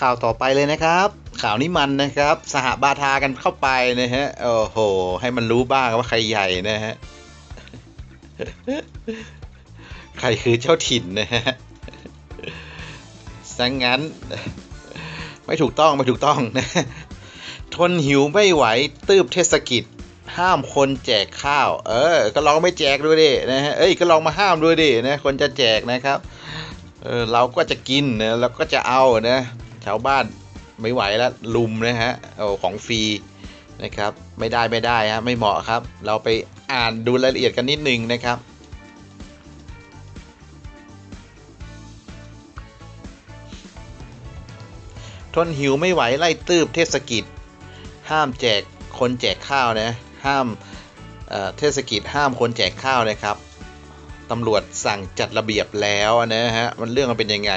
ข่าวต่อไปเลยนะครับ ข่าวนี้มันนะครับ สหบาทากันเข้าไปนะฮะโอ้โห ให้มันรู้บ้างว่าใครใหญ่นะฮะใครคือเจ้าถิ่นนะฮะสังงั้น ไม่ถูกต้องไม่ถูกต้องนะทนหิวไม่ไหวตืบเทศกิจ ห้ามคนแจกข้าว เออ ก็ลองไม่แจกดูดินะฮะเอ้ยก็ลองมาห้ามดูดินะคนจะแจกนะครับเออเราก็จะกินนะเราก็จะเอานะ ชาวบ้านไม่ไหวแล้วลุมนะฮะโอ้ของฟรีนะครับไม่ได้ไม่ได้ฮะไม่เหมาะครับ เราไปอ่านดูรายละเอียดกันนิดนึงนะครับทนหิวไม่ไหวไล่ตืบเทศกิจ ห้ามแจกคนแจกข้าวนะห้ามเเทศกิจห้ามคนแจกข้าวนะครับตำรวจสั่งจัดระเบียบแล้วนะฮะมันเรื่องมันเป็นยังไง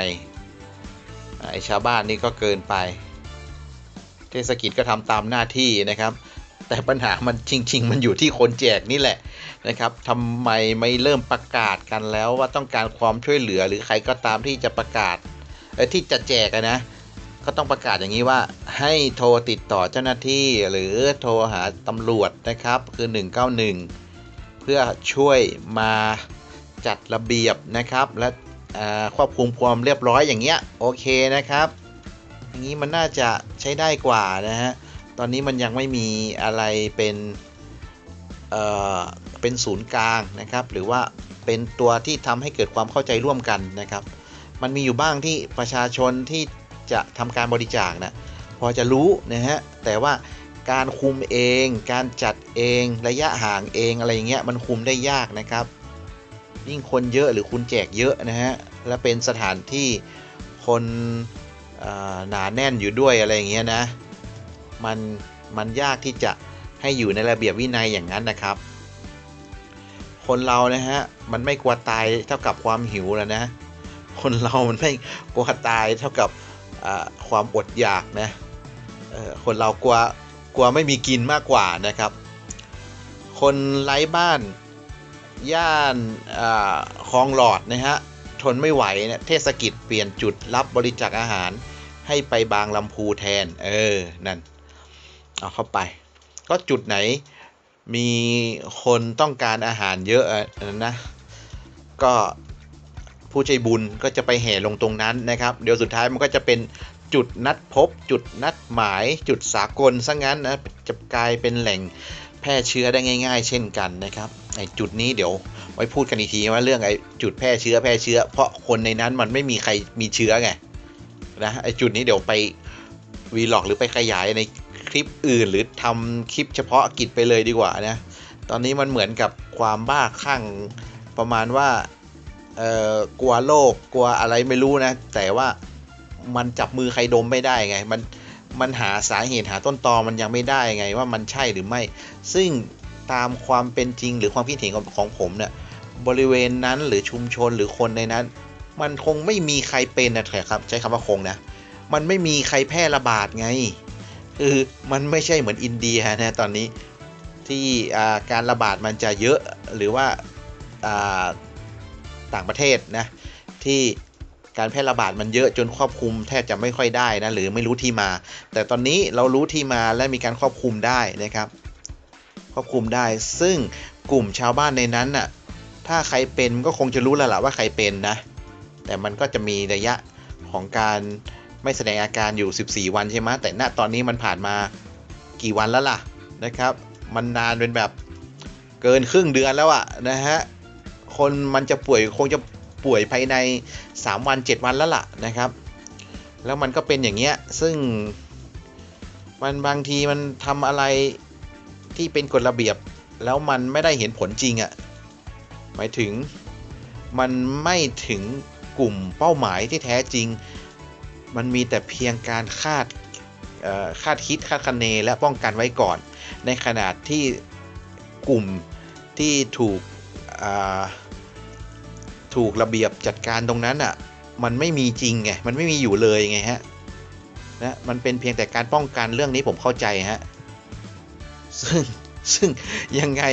ไอชาวบ้านนี่ก็เกินไป เทศกิจก็ทำตามหน้าที่นะครับ แต่ปัญหามันจริง ๆ มันอยู่ที่คนแจกนี่แหละนะครับทำไมไม่เริ่มประกาศกันแล้วว่าต้องการความช่วยเหลือหรือใครก็ตามที่จะประกาศที่จะแจกนะ ก็ต้องประกาศอย่างนี้ว่าให้โทรติดต่อเจ้าหน้าที่หรือโทรหาตำรวจนะครับ คือ 191 เพื่อช่วยมาจัดระเบียบนะครับ และ ควบคุมความเรียบร้อยอย่างเงี้ยโอเคนะครับอย่างนี้มันน่าจะใช้ได้กว่านะฮะตอนนี้มันยังไม่มีอะไรเป็นเอ่อเป็นศูนย์กลางนะครับ หรือว่าเป็นตัวที่ทำให้เกิดความเข้าใจร่วมกันนะครับ มันมีอยู่บ้างที่ประชาชนที่จะทำการบริจาคนะพอจะรู้นะฮะแต่ว่าการคุมเอง การจัดเองระยะห่างเองอะไรอย่างเงี้ยมันคุมได้ยากนะครับ ยิ่งคนเยอะหรือคุณแจกเยอะนะฮะ และเป็นสถานที่คนหนาแน่นอยู่ด้วยอะไรอย่างเงี้ยนะ มันมันยากที่จะให้อยู่ในระเบียบวินัยอย่างนั้นนะครับ คนเรานะฮะมันไม่กลัวตายเท่ากับความหิวแล้วนะ คนเรามันไม่กลัวตายเท่ากับความอดอยากนะคนเรากลัวกลัวไม่มีกินมากกว่านะครับ คนไร้บ้าน ย่านอคลองหลอดนะฮะทนไม่ไหวเนะเทศกิจเปลี่ยนจุดรับบริจาคอาหารให้ไปบางลำพูแทน เออ นั่น เอาเข้าไป ก็จุดไหนมีคนต้องการอาหารเยอะอะนะ ก็ผู้ใจบุญก็จะไปแห่ลงตรงนั้นนะครับ เดี๋ยวสุดท้ายมันก็จะเป็นจุดนัดพบ จุดนัดหมาย จุดสากลซะงั้นนะ จะกลายเป็นแหล่ง แพร่เชื้อได้ง่าย ๆ เช่นกันนะครับไอ้จุดนี้เดี๋ยวไว้พูดกันอีกทีว่าเรื่องไอ้จุดแพร่เชื้อแพร่เชื้อ เพราะคนในนั้นมันไม่มีใครมีเชื้อไงนะไอ้จุดนี้เดี๋ยวไปวีล็อกหรือไปขยายในคลิปอื่น หรือทำคลิปเฉพาะกิจไปเลยดีกว่านะตอนนี้มันเหมือนกับความบ้าคลั่งประมาณว่าเอ่อกลัวโรคกลัวอะไรไม่รู้นะ แต่ว่ามันจับมือใครดมไม่ได้ไง มัน มันหาสาเหตุหาต้นตอมันยังไม่ได้ไงว่ามันใช่หรือไม่ ซึ่งตามความเป็นจริงหรือความคิดเห็นของผมเนี่ยบริเวณนั้นหรือชุมชนหรือคนในนั้น มันคงไม่มีใครเป็นนะครับ ใช้คำว่าคงนะ มันไม่มีใครแพร่ระบาดไงคือมันไม่ใช่เหมือนอินเดียนะตอนนี้ที่การระบาดมันจะเยอะหรือว่าอ่าต่างประเทศนะที่ การแพร่ระบาดมันเยอะจนควบคุมแทบจะไม่ค่อยได้นะหรือไม่รู้ที่มา แต่ตอนนี้เรารู้ที่มาและมีการควบคุมได้นะครับ ควบคุมได้ ซึ่งกลุ่มชาวบ้านในนั้นน่ะถ้าใครเป็นก็คงจะรู้แล้วล่ะว่าใครเป็นนะ แต่มันก็จะมีระยะของการไม่แสดงอาการอยู่ 14 วันใช่ไหมแต่ณตอนนี้มันผ่านมากี่วันแล้วล่ะนะครับ มันนานเป็นแบบเกินครึ่งเดือนแล้วอะนะฮะคนมันจะป่วยคงจะ ป่วยภายใน 3 วัน 7 วันแล้วล่ะนะครับ แล้วมันก็เป็นอย่างเงี้ยซึ่งมันบางทีมันทำอะไรที่เป็นกฎระเบียบ แล้วมันไม่ได้เห็นผลจริงอะ่ะหมายถึงมันไม่ถึงกลุ่มเป้าหมายที่แท้จริง มันมีแต่เพียงการคาดคาดคิดคาดคะเนและป้องกันไว้ก่อน ในขนาดที่กลุ่มที่ถูก ถูกระเบียบจัดการตรงนั้นอะ มันไม่มีจริงไง มันไม่มีอยู่เลยไงฮะนะมันเป็นเพียงแต่การป้องกันเรื่องนี้ผมเข้าใจฮะ ซึ่งซึ่งยังไง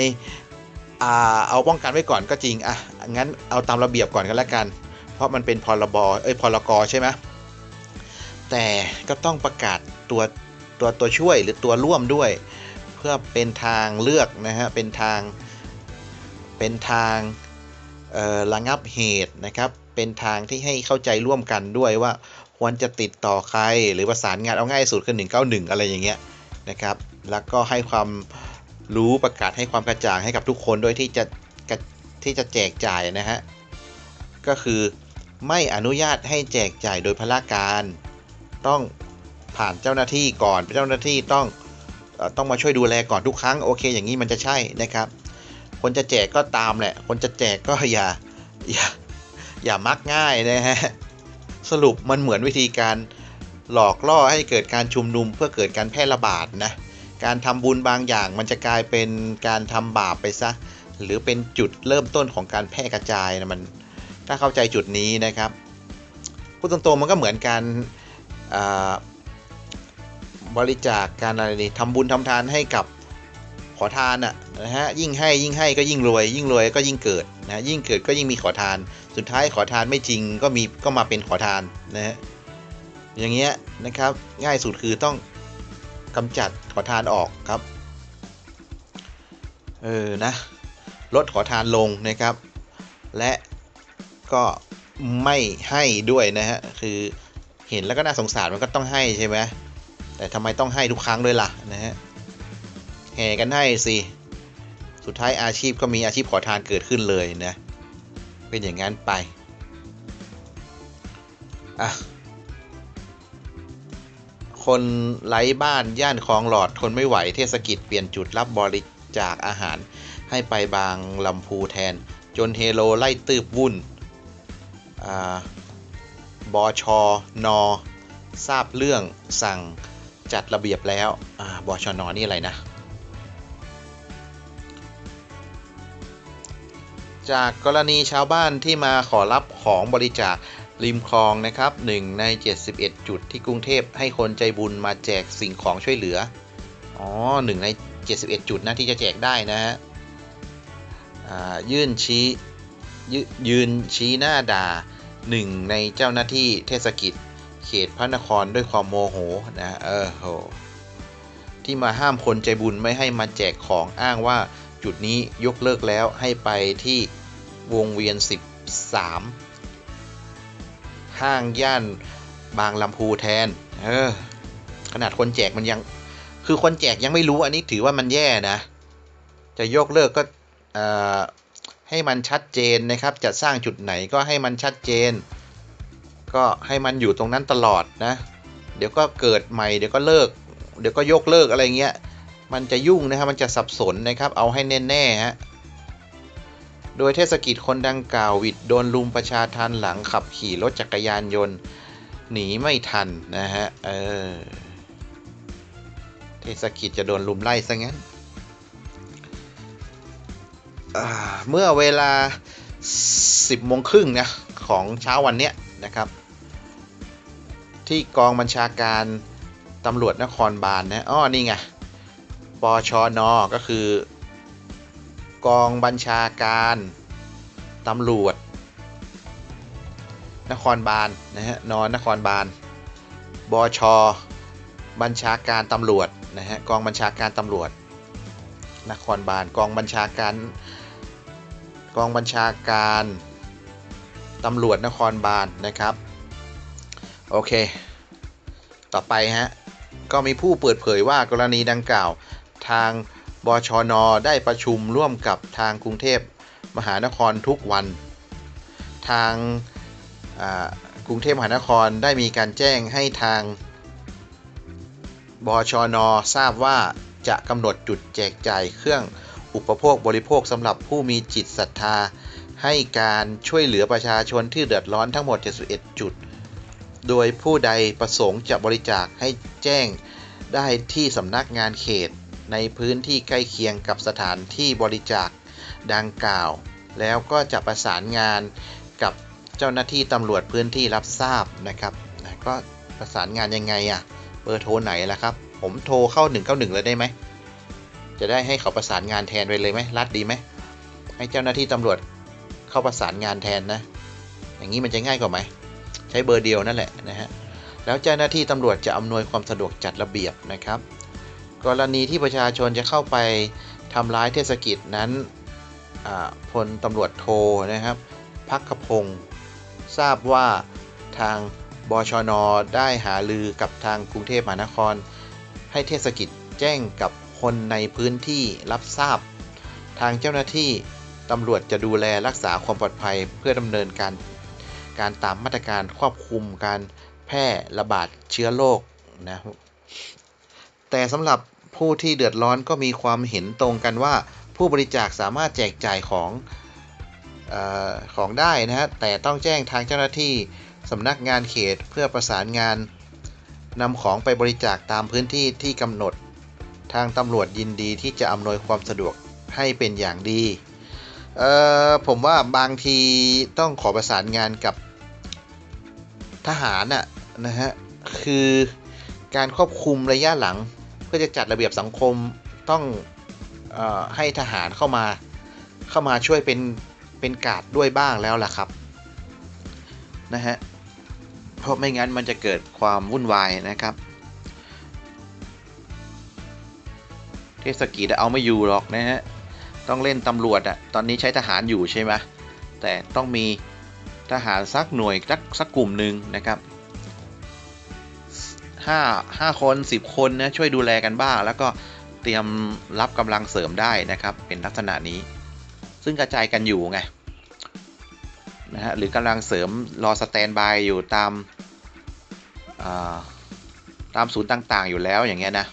อ่าเอาป้องกันไว้ก่อนก็จริงอะงั้นเอาตามระเบียบก่อนก็แล้วกัน เพราะมันเป็นพรบเอ้ยพรกใช่ไหมแต่ก็ต้องประกาศตัวตัวตัวช่วยหรือตัวร่วมด้วย เพื่อเป็นทางเลือกนะฮะเป็นทางเป็นทาง ระงับเหตุนะครับ เป็นทางที่ให้เข้าใจร่วมกันด้วยว่าควรจะติดต่อใครหรือประสานงานเอาง่ายสุดคือ191 อะไรอย่างเงี้ยนะครับ แล้วก็ให้ความรู้ประกาศให้ความกระจ่างให้กับทุกคนด้วยที่จะที่จะแจกจ่ายนะฮะ ก็คือไม่อนุญาตให้แจกจ่ายโดยพละการ ต้องผ่านเจ้าหน้าที่ก่อนเจ้าหน้าที่ต้องต้องมาช่วยดูแลก่อนทุกครั้งโอเค อย่างนี้มันจะใช่นะครับ คนจะแจกก็ตามแหละ คนจะแจกก็อย่าอย่าอย่ามักง่ายนะฮะ สรุปมันเหมือนวิธีการหลอกล่อให้เกิดการชุมนุมเพื่อเกิดการแพร่ระบาดนะ การทำบุญบางอย่างมันจะกลายเป็นการทำบาปไปซะ หรือเป็นจุดเริ่มต้นของการแพร่กระจายนะมัน ถ้าเข้าใจจุดนี้นะครับพูดตรงๆมันก็เหมือนการบริจาคการอะไรนี่ทำบุญทำทานให้กับขอทานอะ นะฮะยิ่งให้ยิ่งให้ก็ยิ่งรวย ยิ่งรวยก็ยิ่งเกิดนะยิ่งเกิดก็ยิ่งมีขอทาน สุดท้ายขอทานไม่จริงก็มีก็มาเป็นขอทานนะฮะอย่างเงี้ยนะครับง่ายสุดคือต้องกำจัดขอทานออกครับเออนะลดขอทานลงนะครับ และก็ไม่ให้ด้วยนะฮะคือเห็นแล้วก็น่าสงสารมันก็ต้องให้ใช่ไหมแต่ทำไมต้องให้ทุกครั้งด้วยล่ะนะฮะแห่กันให้สิ สุดท้ายอาชีพก็มีอาชีพขอทานเกิดขึ้นเลยนะ เป็นอย่างนั้นไปอะคนไร้บ้านย่านคลองหลอดทนไม่ไหวเทศกิจเปลี่ยนจุดรับบริจาคอาหาร ให้ไปบางลำพูแทน จนเฮโลไล่ตืบวุ่นบอชอนอทราบเรื่องสั่งจัดระเบียบแล้วบอชอนอนี่อะไรนะ จากกรณีชาวบ้านที่มาขอรับของบริจาคริมคลองนะครับ1ใน 71 จุดที่กรุงเทพให้คนใจบุญมาแจกสิ่งของช่วยเหลือ อ๋อหนึ่งใน 71 จุดนะที่จะแจกได้นะฮะยื่นชี้ยยืนชี้หน้าด่าหนึ่งในเจ้าหน้าที่เทศกิจ เขตพระนครด้วยความโมโหนะเออโหที่มาห้ามคนใจบุญไม่ให้มาแจกของอ้างว่าจุดนี้ยกเลิกแล้วให้ไปที่ วงเวียน 13 ห้างย่านบางลำพูแทน เออ ขนาดคนแจกมันยัง คือคนแจกยังไม่รู้อันนี้ถือว่ามันแย่นะ จะยกเลิกก็ให้มันชัดเจนนะครับ จะสร้างจุดไหนก็ให้มันชัดเจน ก็ให้มันอยู่ตรงนั้นตลอดนะ เดี๋ยวก็เกิดใหม่ เดี๋ยวก็เลิก เดี๋ยวก็ยกเลิกอะไรเงี้ย มันจะยุ่งนะครับ มันจะสับสนนะครับ เอาให้แน่ๆฮะ โดยเทศกิจคนดังกล่าววิดโดนลุมประชาทันหลังขับขี่รถจักรยานยนต์ หนีไม่ทันนะฮะ เออ เทศกิจจะโดนลุมไล่ซะงั้น เมื่อเวลา 10โมงครึ่งนะของเช้าวันนี้นะครับ ที่กองบัญชาการตำรวจนครบาลนนะ อ้อ นี่ไง ปชน ก็คือ กองบัญชาการตำรวจ นครบาลนนะฮะนอนนครบาลบชบัญชาการตำรวจนะฮะกองบัญชาการตำรวจ นครบาลกองบัญชาการกองบัญชาการตำรวจนครบาลนนะครับ โอเค ต่อไปฮะก็มีผู้เปิดเผยว่ากรณีดังกล่าวทาง บชน ได้ประชุมร่วมกับทางกรุงเทพมหานครทุกวัน ทางกรุงเทพมหานครได้มีการแจ้งให้ทางบชน ทราบว่าจะกำหนดจุดแจกจ่ายเครื่องอุปโภคบริโภคสำหรับผู้มีจิตศรัทธา ให้การช่วยเหลือประชาชนที่เดือดร้อนทั้งหมด 71 จุด โดยผู้ใดประสงค์จะบริจาคให้แจ้งได้ที่สำนักงานเขต ในพื้นที่ใกล้เคียงกับสถานที่บริจาคดังกล่าว แล้วก็จะประสานงานกับเจ้าหน้าที่ตำรวจพื้นที่รับทราบนะครับก็ประสานงานยังไงอะ่ะเบอร์โทรไหนล่ะครับ ผมโทรเข้า 191 เลยได้ไหม จะได้ให้เขาประสานงานแทนไปเลยไหมรัดดีไหม ให้เจ้าหน้าที่ตำรวจเข้าประสานงานแทนนะ อย่างนี้มันจะง่ายกว่าไหม ใช้เบอร์เดียวนั่นแหละนะฮะ แล้วเจ้าหน้าที่ตำรวจจะอำนวยความสะดวกจัดระเบียบนะครับ กรณีที่ประชาชนจะเข้าไปทำร้ายเทศกิจนั้นพลตำรวจโทนะครับพักขพงศ์ทราบว่าทางบชน ได้หาลือกับทางกรุงเทพมหานคร ให้เทศกิจแจ้งกับคนในพื้นที่รับทราบ ทางเจ้าหน้าที่ตำรวจจะดูแลรักษาความปลอดภัยเพื่อดำเนินการการตามมาตรการควบคุมการแพร่ระบาดเชื้อโรคนะครับ แต่สำหรับผู้ที่เดือดร้อนก็มีความเห็นตรงกันว่า ผู้บริจาคสามารถแจกจ่ายของออของได้นะฮะแต่ต้องแจ้งทางเจ้าหน้าที่สำนักงานเขตเพื่อประสานงานนำของไปบริจาคตามพื้นที่ที่กำหนด ทางตำรวจยินดีที่จะอำนวยความสะดวกให้เป็นอย่างดีเอ่อผมว่าบางทีต้องขอประสานงานกับทหารน่ะนะฮะคือการควบคุมระยะหลัง พื่อจะจัดระเบียบสังคมต้องอให้ทหารเข้ามาเข้ามาช่วยเป็นเป็นกาดด้วยบ้างแล้วล่ะครับนะฮะเพราะไม่งั้นมันจะเกิดความวุ่นวายนะครับ เทศกิจเอาไม่อยู่หรอกนะฮะต้องเล่นตำรวจอะตอนนี้ใช้ทหารอยู่ใช่ไหมแต่ต้องมีทหารสักหน่วยสักสักกลุ่มหนึ่งนะครับ ห้าห้าคนสิบคนนะช่วยดูแลกันบ้าง แล้วก็เตรียมรับกำลังเสริมได้นะครับ เป็นลักษณะนี้ ซึ่งกระจายกันอยู่ไงนะฮะหรือกำลังเสริมรอสแตนบายอยู่ตามตามศูนย์ต่างๆ อยู่แล้วอย่างเงี้ยนะ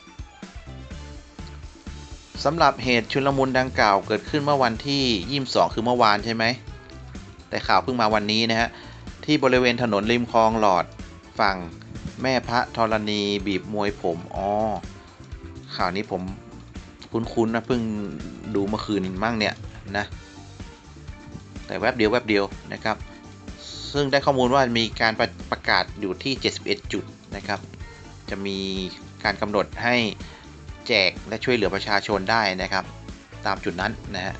สำหรับเหตุชุลมุนดังกล่าวเกิดขึ้นเมื่อวันที่ 22 คือเมื่อวานใช่ไหม แต่ข่าวเพิ่งมาวันนี้นะฮะ ที่บริเวณถนนริมคลองหลอดฝั่ง แม่พระธรณีบีบมวยผมอ๋อข่าวนี้ผมคุ้นๆนะเพิ่งดูเมื่อคืนมั่งเนี่ยนะแต่แวบเดียวแวบเดียวนะครับ ซึ่งได้ข้อมูลว่ามีการประประกาศอยู่ที่ 71 จุดนะครับ จะมีการกำหนดให้แจกและช่วยเหลือประชาชนได้นะครับ ตามจุดนั้นนะฮะ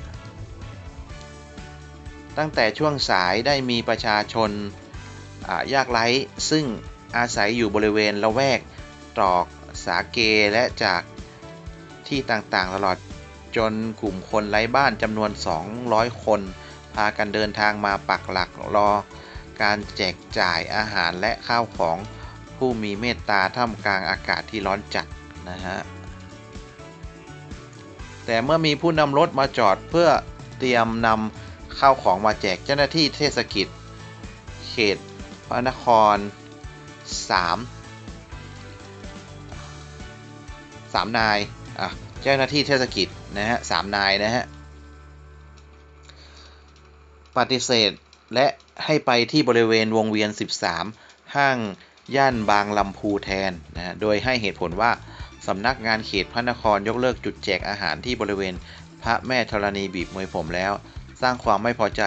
ตั้งแต่ช่วงสายได้มีประชาชนยากไร้ซึ่ง อาศัยอยู่บริเวณละแวกตรอกสาเกและจากที่ต่างๆ ตลอดจนกลุ่มคนไร้บ้านจำนวน 200 คน พากันเดินทางมาปักหลักรอ การแจกจ่ายอาหารและข้าวของผู้มีเมตตาท่ามกลางอากาศที่ร้อนจัดนะฮะ แต่เมื่อมีผู้นำรถมาจอดเพื่อเตรียมนำข้าวของมาแจกเจ้าหน้าที่เทศกิจ เขตพระนคร 3 3 นายอะเจ้าหน้าที่เทศกิจนะฮะสามนายนะฮะปฏิเสธและให้ไปที่บริเวณวงเวียน 13 ห้างย่านบางลำพูแทนนะโดยให้เหตุผลว่าสำนักงานเขตพระนครยกเลิกจุดแจกอาหารที่บริเวณพระแม่ธรณีบีบมวยผมแล้ว สร้างความไม่พอใจ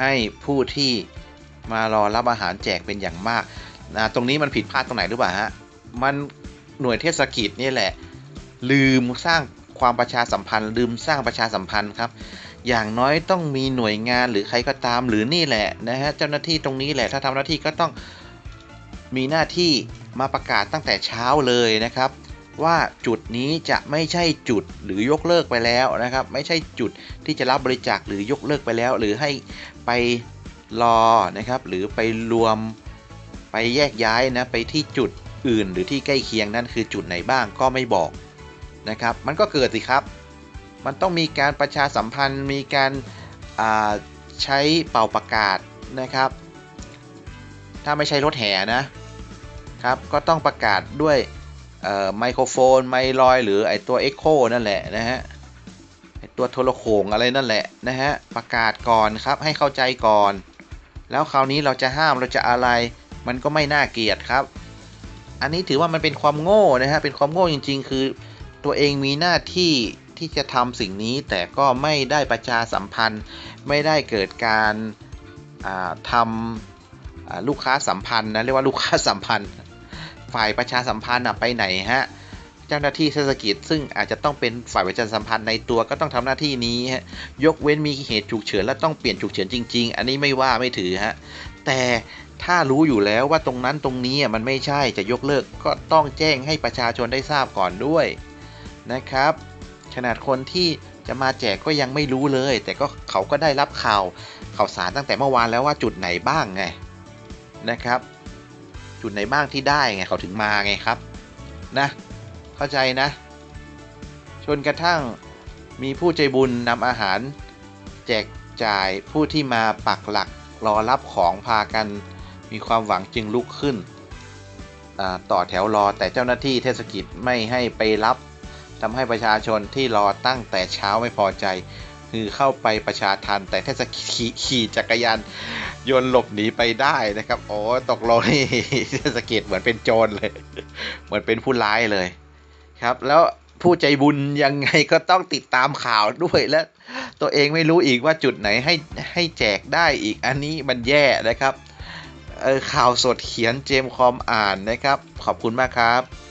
ให้ผู้ที่มารอรับอาหารแจกเป็นอย่างมาก นะตรงนี้มันผิดพลาดตรงไหนหรือเปล่าฮะมันหน่วยเทศกิจนี่แหละ ลืมสร้างความประชาสัมพันธ์ ลืมสร้างประชาสัมพันธ์ครับ อย่างน้อยต้องมีหน่วยงานหรือใครก็ตามหรือนี่แหละนะฮะเจ้าหน้าที่ตรงนี้แหละถ้าทำหน้าที่ก็ต้องมีหน้าที่มาประกาศตั้งแต่เช้าเลยนะครับ ว่าจุดนี้จะไม่ใช่จุดหรือยกเลิกไปแล้วนะครับ ไม่ใช่จุดที่จะรับบริจาคหรือยกเลิกไปแล้ว หรือให้ไปรอนะครับ หรือไปรวม ไปแยกย้ายนะไปที่จุดอื่นหรือที่ใกล้เคียงนั่นคือจุดไหนบ้างก็ไม่บอกนะครับ มันก็เกิดสิครับ มันต้องมีการประชาสัมพันธ์ มีการใช้เป่าประกาศนะครับ ถ้าไม่ใช่รถแห่นะครับ ก็ต้องประกาศด้วยไมโครโฟน ไมลอย หรือไอตัว Echo นั่นแหละนะฮะไอตัวโทรโขงอะไรนั่นแหละนะฮะประกาศก่อนครับให้เข้าใจก่อน แล้วคราวนี้เราจะห้ามเราจะอะไร มันก็ไม่น่าเกลียดครับ อันนี้ถือว่ามันเป็นความโง่นะฮะเป็นความโง่จริง ๆ คือตัวเองมีหน้าที่ที่จะทำสิ่งนี้แต่ก็ไม่ได้ประชาสัมพันธ์ ไม่ได้เกิดการทำลูกค้าสัมพันธ์นะเรียกว่าลูกค้าสัมพันธ์ ฝ่ายประชาสัมพันธ์ไปไหนฮะเจ้าหน้าที่เทศกิจ ซึ่งอาจจะต้องเป็นฝ่ายประชาสัมพันธ์ในตัวก็ต้องทำหน้าที่นี้ฮะยกเว้นมีเหตุฉุกเฉินและต้องเปลี่ยนฉุกเฉินจริง ๆ อันนี้ไม่ว่าไม่ถือฮะแต่ ถ้ารู้อยู่แล้วว่าตรงนั้นตรงนี้มันไม่ใช่จะยกเลิกก็ต้องแจ้งให้ประชาชนได้ทราบก่อนด้วยนะครับ ขนาดคนที่จะมาแจกก็ยังไม่รู้เลย แต่ก็เขาก็ได้รับข่าวข่าวสารตั้งแต่เมื่อวานแล้วว่าจุดไหนบ้างไงนะครับ จุดไหนบ้างที่ได้ไงเขาถึงมาไงครับนะเข้าใจนะจนกระทั่งมีผู้ใจบุญนำอาหาร แจกจ่ายผู้ที่มาปักหลักรอรับของพากัน มีความหวังจึงลุกขึ้น ต่อแถวรอแต่เจ้าหน้าที่เทศกิจไม่ให้ไปรับทำให้ประชาชนที่รอตั้งแต่เช้าไม่พอใจ คือเข้าไปประชาทันแต่เทศกิจขี่จักรยานยนต์หลบหนีไปได้นะครับ โอ้ตกลงนี่เทศกิจเหมือนเป็นโจรเลย เหมือนเป็นผู้ร้ายเลยครับ แล้วผู้ใจบุญยังไงก็ต้องติดตามข่าวด้วยและตัวเองไม่รู้อีกว่าจุดไหนให้ให้แจกได้อีกอันนี้มันแย่นะครับ ข่าวสดเขียนเจมคอมอ่านนะครับ ขอบคุณมากครับ